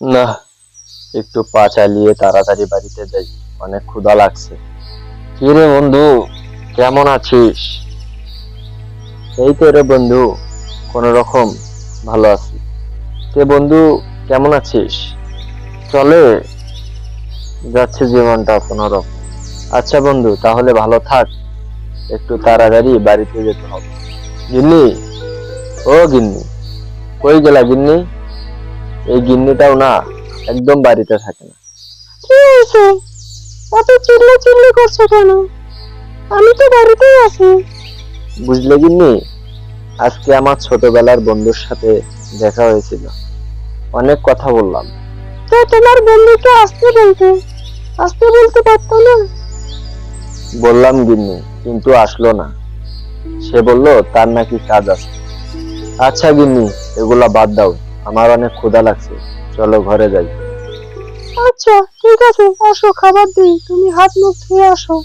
না, একটু পা চালিয়ে তাড়াতাড়ি বাড়িতে যাই, অনেক ক্ষুধা লাগছে। কি রে বন্ধু, কেমন আছিস? এই তো রে বন্ধু, কোন রকম ভালো আছি। তে বন্ধু, কেমন আছিস? চলে, যাচ্ছে জীবনটা কোনো রকম। আচ্ছা বন্ধু, তাহলে ভালো থাক, একটু তাড়াতাড়ি বাড়িতে যেতে হবে। গিন্নি, ও গিন্নি, কই গেলা গিন্নি? এই গিন্নিটাও না একদম বাড়িতে থাকে না। কি হয়েছে? এত চিল্লা চিল্লি করছ কেন? আমি তো বাড়িতেই আছি। বুঝলে গিন্নি আজকে আমার ছোটবেলার বন্ধুর সাথে দেখা হয়েছিল। অনেক কথা বললাম। তো তোমার বন্ধুকে আসতে বলতে? আসতে বলতে পারতো না? বললাম গিন্নি কিন্তু আসলো না। সে বলল তার নাকি কাজ আছে। আচ্ছা গিন্নি এগুলা বাদ দাও। আমার অনেক ক্ষুধা লাগছে। চলো ঘরে যাই। আচ্ছা ঠিক আছে, আসো, খাবার দিই। তুমি হাত মুখ ধুয়ে আসো।